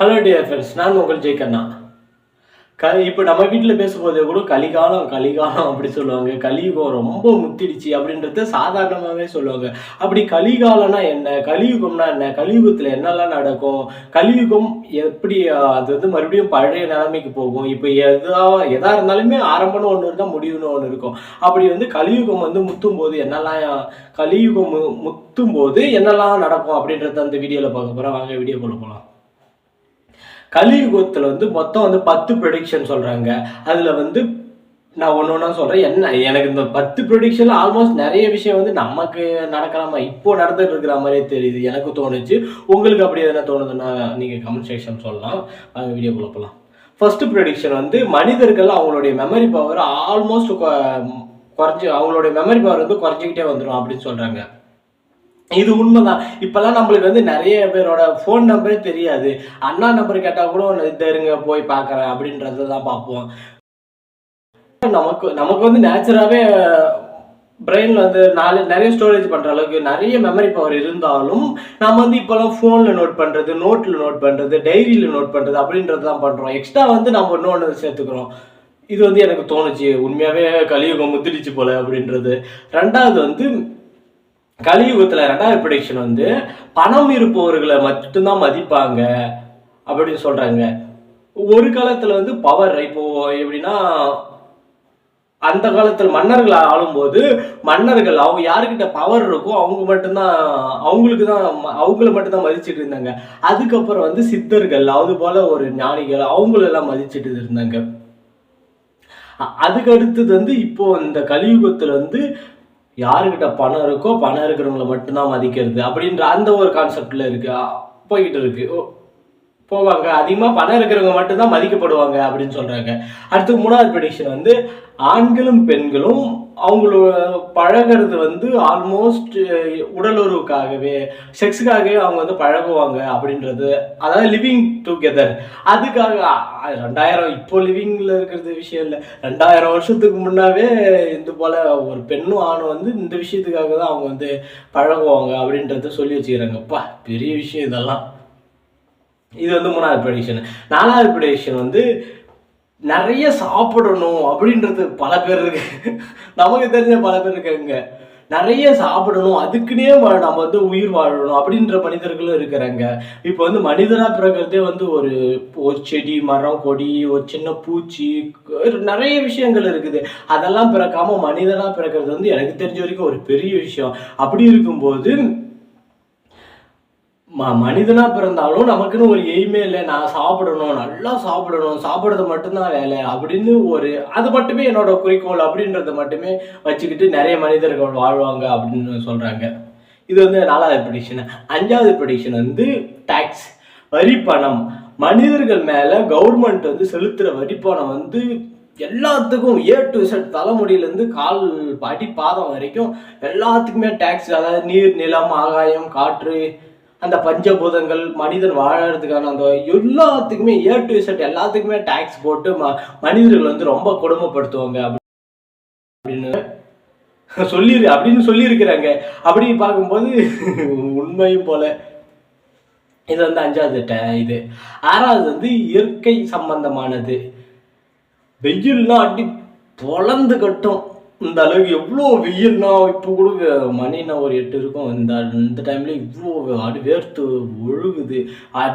Hello dear friends நான் உங்கள் ஜெய்கண்ணா. க இப்போ நம்ம வீட்டில் பேசும்போதே கூட கலிகாலம் கலிகாலம் அப்படி சொல்லுவாங்க. கலியுகம் ரொம்ப முத்திடுச்சு அப்படின்றத சாதாரணமாகவே சொல்லுவாங்க. அப்படி கலிகாலம்னா என்ன? கலியுகம்னா என்ன? கலியுகத்தில் என்னெல்லாம் நடக்கும்? கலியுகம் எப்படி அது வந்து மறுபடியும் பழைய நிலைமைக்கு போகும்? இப்போ எதா எதாக இருந்தாலுமே ஆரம்பம்னு ஒன்று இருந்தால் முடிவுன்னு ஒன்று இருக்கும். அப்படி வந்து கலியுகம் வந்து முத்தும் போது என்னெல்லாம் கலியுகம் முத்தும் போது என்னெல்லாம் நடக்கும் அப்படின்றத அந்த வீடியோவில் பார்க்க போகிறோம் வாங்க வீடியோக்குள்ள போகலாம் கலியுகத்தில் வந்து மொத்தம் வந்து பத்து ப்ரொடிக்ஷன் சொல்கிறாங்க அதில் வந்து நான் ஒன்று ஒன்றா சொல்கிறேன் என்ன எனக்கு இந்த பத்து ப்ரொடிக்ஷனில் ஆல்மோஸ்ட் நிறைய விஷயம் வந்து நமக்கு நடக்கலாமா? இப்போ நடந்துட்டு இருக்கிற மாதிரியே தெரியுது. எனக்கு தோணுச்சு. உங்களுக்கு அப்படி எதனா தோணுதுன்னா நீங்கள் கமெண்ட் செக்ஷன் சொல்லலாம். வாங்க வீடியோ போகலாம் ஃபர்ஸ்ட் ப்ரொடிக்ஷன் வந்து மனிதர்கள் அவங்களுடைய மெமரி பவர் ஆல்மோஸ்ட் குறைஞ்சி அவங்களுடைய மெமரி பவர் வந்து குறைஞ்சிக்கிட்டே வந்துடும் அப்படின்னு சொல்கிறாங்க இது உண்மைதான். இப்பெல்லாம் நம்மளுக்கு வந்து நிறைய பேரோட ஃபோன் நம்பரே தெரியாது. அண்ணா நம்பர் கேட்டால் கூட இந்த இருங்க போய் பார்க்குறேன் அப்படின்றத தான் பார்ப்போம். நமக்கு நமக்கு வந்து நேச்சுராகவே பிரெயினில் வந்து நாலு நிறைய ஸ்டோரேஜ் பண்ணுற அளவுக்கு நிறைய மெமரி பவர் இருந்தாலும் நம்ம வந்து இப்போல்லாம் ஃபோனில் நோட் பண்ணுறது நோட்டில் நோட் பண்ணுறது டைரியில் நோட் பண்ணுறது அப்படின்றது தான் பண்ணுறோம் எக்ஸ்ட்ரா வந்து நம்ம இன்னொன்று சேர்த்துக்கிறோம். இது வந்து எனக்கு தோணுச்சு. உண்மையாகவே கலியுகம் முத்திடுச்சு போல அப்படின்றது. ரெண்டாவது வந்து கலியுகத்தில் ரெண்டாவது ப்ரொடிக்ஷன் வந்து பணம் இருப்பவர்களை மட்டும்தான் மதிப்பாங்க அப்படின்னு சொல்கிறாங்க ஒரு காலத்தில் வந்து பவர் இப்போ எப்படின்னா அந்த காலத்தில் மன்னர்கள் ஆளும்போது மன்னர்கள் அவங்க யாருக்கிட்ட பவர் இருக்கோ அவங்க மட்டும்தான் அவங்களுக்கு தான் அவங்கள மட்டும்தான் மதிச்சுட்டு இருந்தாங்க. அதுக்கப்புறம் வந்து சித்தர்கள் அது போல ஒரு ஞானிகள் அவங்களெல்லாம் மதிச்சுட்டு இருந்தாங்க. அ- அதுக்கு அடுத்தது வந்து இப்போ இந்த கலியுகத்தில் வந்து யாருக்கிட்ட பணம் இருக்கோ பணம் இருக்கிறவங்கள மட்டும்தான் மதிக்கிறது அப்படின்ற அந்த ஒரு கான்செப்டில் இருக்கு. போய்கிட்டு இருக்கு. ஓ, போவாங்க. அதிகமாக பணம் இருக்கிறவங்க மட்டும்தான் மதிக்கப்படுவாங்க அப்படின்னு சொல்கிறாங்க அடுத்து மூணாவது ப்ரெடிக்ஷன் வந்து ஆண்களும் பெண்களும் அவங்களோட பழகிறது வந்து ஆல்மோஸ்ட் உடலுறவுக்காகவே செக்ஸுக்காகவே அவங்க வந்து பழகுவாங்க அப்படின்றது. அதாவது லிவிங் டுகெதர் அதுக்காக ரெண்டாயிரம் இப்போ லிவிங்கில் இருக்கிறது விஷயம் இல்லை. ரெண்டாயிரம் வருஷத்துக்கு முன்னாவே இது போல் ஒரு பெண்ணும் ஆணும் வந்து இந்த விஷயத்துக்காக தான் அவங்க வந்து பழகுவாங்க அப்படின்றத சொல்லி வச்சுக்கிறாங்கப்பா. பெரிய விஷயம் இதெல்லாம். இது வந்து மூணாவது ப்ரெடிக்ஷன் நாலாவது ப்ரெடிக்ஷன் வந்து நிறைய சாப்பிடணும் அப்படின்றது பல பேர் இருக்கு. நமக்கு தெரிஞ்ச பல பேர் இருக்காங்க. நிறைய சாப்பிடணும். அதுக்குன்னே நம்ம வந்து உயிர் வாழணும் அப்படின்ற மனிதர்களும் இருக்கிறாங்க. இப்போ வந்து மனிதனாக பிறகுறதே வந்து ஒரு ஒரு செடி மரம் கொடி ஒரு சின்ன பூச்சி நிறைய விஷயங்கள் இருக்குது. அதெல்லாம் பிறக்காம மனிதனாக பிறக்கிறது வந்து எனக்கு தெரிஞ்ச வரைக்கும் ஒரு பெரிய விஷயம். அப்படி இருக்கும்போது ம மனிதனாக பிறந்தாலும் நமக்குன்னு ஒரு எய்மே இல்லை. நான் சாப்பிடணும் நல்லா சாப்பிடணும் சாப்பிட்றது மட்டும்தான் வேலை அப்படின்னு ஒரு அது மட்டுமே என்னோட குறிக்கோள் அப்படின்றத மட்டுமே வச்சுக்கிட்டு நிறைய மனிதர்கள் வாழ்வாங்க அப்படின்னு சொல்கிறாங்க இது வந்து நாலாவது ப்ரெடிக்ஷன் அஞ்சாவது ப்ரெடிக்ஷன் வந்து டேக்ஸ் வரி பணம். மனிதர்கள் மேலே கவர்மெண்ட் வந்து செலுத்துகிற வரி பணம் வந்து எல்லாத்துக்கும் ஏ டு செட் தலைமுடியிலேருந்து கால் அடி பாதம் வரைக்கும் எல்லாத்துக்குமே டேக்ஸ் அதாவது நீர் நிலம் ஆகாயம் காற்று அந்த பஞ்சபூதங்கள் மனிதன் வாழறதுக்கான அந்த எல்லாத்துக்குமே ஏ டு இசட் எல்லாத்துக்குமே டேக்ஸ் போட்டு ம மனிதர்கள் வந்து ரொம்ப கொடுமைப்படுத்துவாங்க அப்படின்னு சொல்லி அப்படின்னு சொல்லியிருக்கிறாங்க. அப்படி பார்க்கும்போது உண்மையும் போல. இது வந்து அஞ்சாவது இது. ஆறாவது வந்து இயற்கை சம்பந்தமானது. வெயில்லாம் அடி பொழந்து கட்டும். இந்த அளவுக்கு எவ்வளோ வெயில்னா இப்போ கூட மணினா ஒரு எட்டு இருக்கும். இந்த இந்த டைம்ல இவ்வளோ அடி வேர்த்து ஒழுகுது.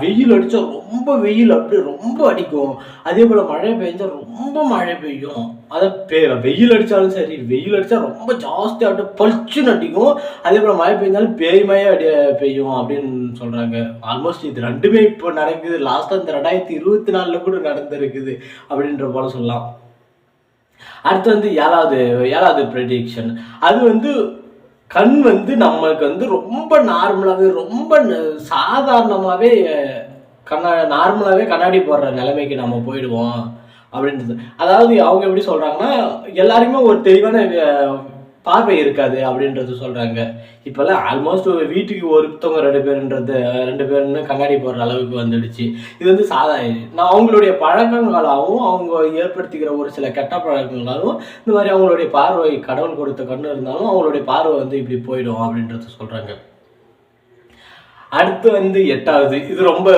வெயில் அடித்தா ரொம்ப வெயில் அப்படியே ரொம்ப அடிக்கும். அதே போல் மழை பெஞ்சா ரொம்ப மழை பெய்யும். அதை பெ வெயில் அடித்தாலும் சரி வெயில் அடித்தா ரொம்ப ஜாஸ்தியாக அப்படியே பளிச்சுன்னு அடிக்கும். அதே போல் மழை பெஞ்சாலும் பேய்மையாக அடி பெய்யும் அப்படின்னு சொல்கிறாங்க ஆல்மோஸ்ட் இது ரெண்டுமே இப்போ நடக்குது. லாஸ்ட்டாக இந்த ரெண்டாயிரத்தி இருபத்தி நாலில் கூட நடந்திருக்குது அப்படின்ற போல் சொல்லலாம். அடுத்து வந்து ஏழாவது ஏழாவது ப்ரெடிக்ஷன் அது வந்து கண் வந்து நம்மளுக்கு வந்து ரொம்ப நார்மலாகவே ரொம்ப ந- சாதாரணமாகவே கண்ணா நார்மலாகவே கண்ணாடி போடுற நிலைமைக்கு நம்ம போயிடுவோம் அப்படின்றது. அதாவது அவங்க எப்படி சொல்கிறாங்கன்னா எல்லாருமே ஒரு தெளிவான பார்வை இருக்காது அப்படின்றது சொல்கிறாங்க இப்போல்லாம் ஆல்மோஸ்ட் வீட்டுக்கு ஒருத்தவங்க ரெண்டு பேருன்றது ரெண்டு பேருன்னு கண்ணாடி போடுற அளவுக்கு வந்துடுச்சு. இது வந்து சாதா நான் அவங்களுடைய பழக்கங்களாகவும் அவங்க ஏற்படுத்திக்கிற ஒரு சில கெட்ட பழக்கங்களாலும் இந்த மாதிரி அவங்களுடைய பார்வை கடவுள் கொடுத்த கண்ணு இருந்தாலும் அவங்களுடைய பார்வை வந்து இப்படி போயிடும் அப்படின்றத சொல்கிறாங்க அடுத்து வந்து எட்டாவது. இது ரொம்ப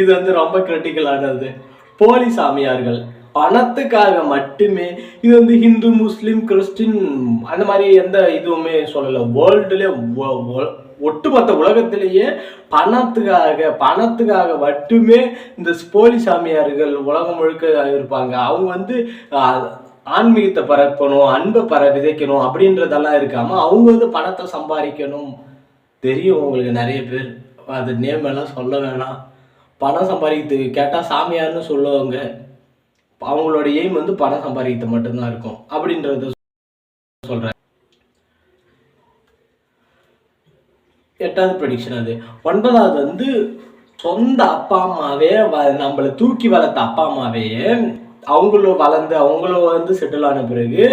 இது வந்து ரொம்ப கிரிட்டிக்கலானது போலி சாமியார்கள். பணத்துக்காக மட்டுமே இது வந்து ஹிந்து முஸ்லீம் கிறிஸ்டின் அந்த மாதிரி எந்த இதுவுமே சொல்லலை. வேர்ல்டுல ஒட்டுமொத்த உலகத்திலேயே பணத்துக்காக பணத்துக்காக மட்டுமே இந்த போலி சாமியார்கள் உலகம் முழுக்க இருப்பாங்க. அவங்க வந்து ஆன்மீகத்தை பரப்பணும் அன்பை பர விதைக்கணும் அப்படின்றதெல்லாம் இருக்காம அவங்க வந்து பணத்தை சம்பாதிக்கணும். தெரியும் உங்களுக்கு நிறைய பேர். அது நேம் எல்லாம் சொல்ல வேணாம். பணம் சம்பாதிக்கிறதுக்கு கேட்டால் சாமியார்னு சொல்லுவாங்க. அவங்களோட எய்ம் வந்து பணம் சம்பாதிக்கிறது மட்டும்தான் இருக்கும். அப்படின்றத சொல்கிறேன் எட்டாவது ப்ரெடிக்ஷன் அது. ஒன்பதாவது வந்து சொந்த அப்பா அம்மாவே வ- நம்மளை தூக்கி வளர்த்த அப்பா அம்மாவே அவங்களும் வளர்ந்து அவங்களும் வந்து செட்டில் ஆன பிறகு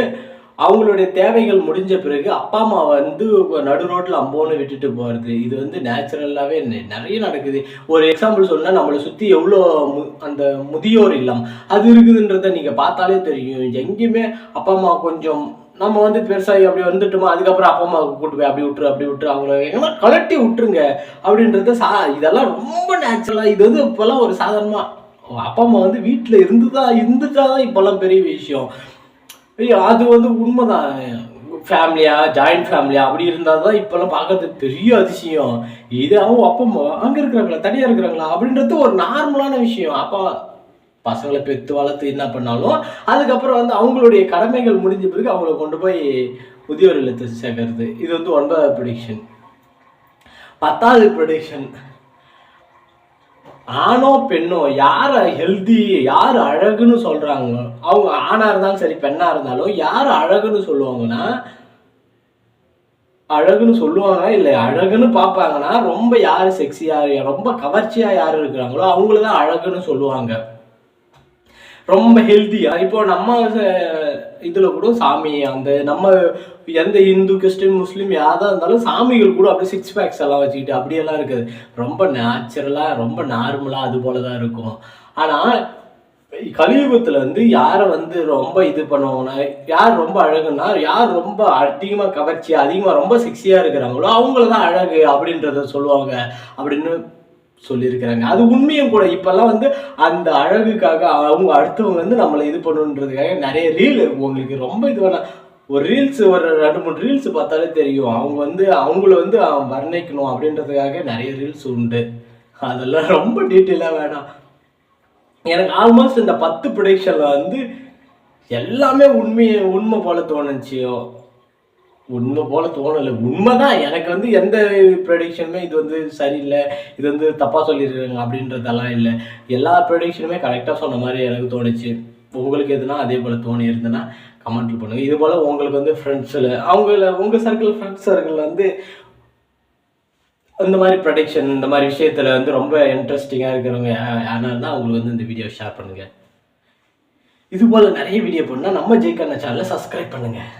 அவங்களுடைய தேவைகள் முடிஞ்ச பிறகு அப்பா அம்மா வந்து நடு ரோட்டில் அம்போன்னு விட்டுட்டு போகிறது இது வந்து நேச்சுரலாகவே நிறைய நடக்குது. ஒரு எக்ஸாம்பிள் சொன்னால் நம்மளை சுற்றி எவ்வளோ மு அந்த முதியோர் இல்லம் அது இருக்குதுன்றத நீங்கள் பார்த்தாலே தெரியும். எங்கேயுமே அப்பா அம்மா கொஞ்சம் நம்ம வந்து பெருசாகி அப்படி வந்துட்டோமா அதுக்கப்புறம் அப்பா அம்மாவுக்கு கூட்டு போய் அப்படி விட்டுரு அப்படி விட்டுரு அவங்கள எங்கன்னா கலட்டி விட்டுருங்க அப்படின்றது சா இதெல்லாம் ரொம்ப நேச்சுரலாக இது வந்து இப்போல்லாம் ஒரு சாதாரணமாக அப்பா அம்மா வந்து வீட்டில் இருந்து தான் இருந்துட்டா தான் இப்போல்லாம் பெரிய விஷயம். ஐயோ அது வந்து உண்மைதான். ஃபேமிலியா ஜாயிண்ட் ஃபேமிலியா அப்படி இருந்தால் தான் இப்போல்லாம் பார்க்கறது பெரிய அதிசயம். இது அவங்க அப்பா அங்கே இருக்கிறாங்களா தனியாக இருக்கிறாங்களா அப்படின்றது ஒரு நார்மலான விஷயம். அப்பா பசங்களை பெற்று வளர்த்து என்ன பண்ணாலும் அதுக்கப்புறம் வந்து அவங்களுடைய கடமைகள் முடிஞ்ச பிறகு அவங்கள கொண்டு போய் முதியோர் இல்லத்தை சேர்க்கறது. இது வந்து ஒன்பதாவது ப்ரொடிக்ஷன் பத்தாவது ப்ரொடிக்ஷன் ஆணோ பெண்ணோ யார் ஹெல்தி யார் அழகுன்னு சொல்கிறாங்களோ அவங்க ஆணாக இருந்தாலும் சரி பெண்ணாக இருந்தாலும் யார் அழகுன்னு சொல்லுவாங்கன்னா அழகுன்னு சொல்லுவாங்க இல்லை அழகுன்னு பார்ப்பாங்கன்னா ரொம்ப யார் செக்ஸியாக ரொம்ப கவர்ச்சியாக யார் இருக்கிறாங்களோ அவங்கள தான் அழகுன்னு சொல்லுவாங்க. ரொம்ப ஹெல்தியாக இப்போ நம்ம இதில் கூட சாமி அந்த நம்ம எந்த இந்து கிறிஸ்டின் முஸ்லீம் யாராக இருந்தாலும் சாமிகள் கூட அப்படியே சிக்ஸ் பேக்ஸ் எல்லாம் வச்சுக்கிட்டு அப்படியெல்லாம் இருக்குது. ரொம்ப நேச்சுரலாக ரொம்ப நார்மலாக அது போல தான் இருக்கும். ஆனால் கலியுகத்தில் வந்து யாரை வந்து ரொம்ப இது பண்ணுவாங்கன்னா யார் ரொம்ப அழகுன்னா யார் ரொம்ப அதிகமாக கவர்ச்சி அதிகமாக ரொம்ப சிக்ஸியாக இருக்கிறாங்களோ அவங்கள தான் அழகு அப்படின்றத சொல்லுவாங்க அப்படின்னு சொல்லியிருக்கிறாங்க. அது உண்மையும் கூட. இப்போல்லாம் வந்து அந்த அழகுக்காக அவங்க அடுத்தவங்க வந்து நம்மளை இது பண்ணணுன்றதுக்காக நிறைய ரீல் உங்களுக்கு ரொம்ப இது வேணாம் ஒரு ரீல்ஸ் ஒரு ரெண்டு மூணு ரீல்ஸ் பார்த்தாலே தெரியும். அவங்க வந்து அவங்கள வந்து வர்ணிக்கணும் அப்படின்றதுக்காக நிறைய ரீல்ஸ் உண்டு. அதெல்லாம் ரொம்ப டீட்டெயிலாக வேணாம். எனக்கு ஆல்மோஸ்ட் இந்த பத்து ப்ரொடிக்ஷன்ல வந்து எல்லாமே உண்மையை உண்மை போல தோணுச்சியோ உண்மை போல தோணலை. உண்மைதான் எனக்கு வந்து எந்த ப்ரொடிக்ஷனுமே இது வந்து சரியில்லை. இது வந்து தப்பாக சொல்லியிருக்காங்க அப்படின்றதெல்லாம் இல்லை. எல்லா ப்ரொடிக்ஷனுமே கரெக்டாக சொன்ன மாதிரி எனக்கு தோணுச்சு. உங்களுக்கு எதுனா அதே போல் தோணி இருந்ததுன்னா கமெண்ட்ல பண்ணுங்கள் இது போல் உங்களுக்கு வந்து ஃப்ரெண்ட்ஸில் அவங்கள உங்கள் சர்க்கிள் ஃப்ரெண்ட்ஸ் சர்க்கிள் வந்து இந்த மாதிரி ப்ரொடக்ஷன் இந்த மாதிரி விஷயத்தில் வந்து ரொம்ப இன்ட்ரெஸ்டிங்காக இருக்கிறவங்க யா- இருந்தால் அவங்களுக்கு வந்து இந்த வீடியோ ஷேர் பண்ணுங்கள் இது போல் நிறைய வீடியோ பண்ணால் நம்ம ஜெய்கண்ணா சேனலை சப்ஸ்கிரைப் பண்ணுங்கள்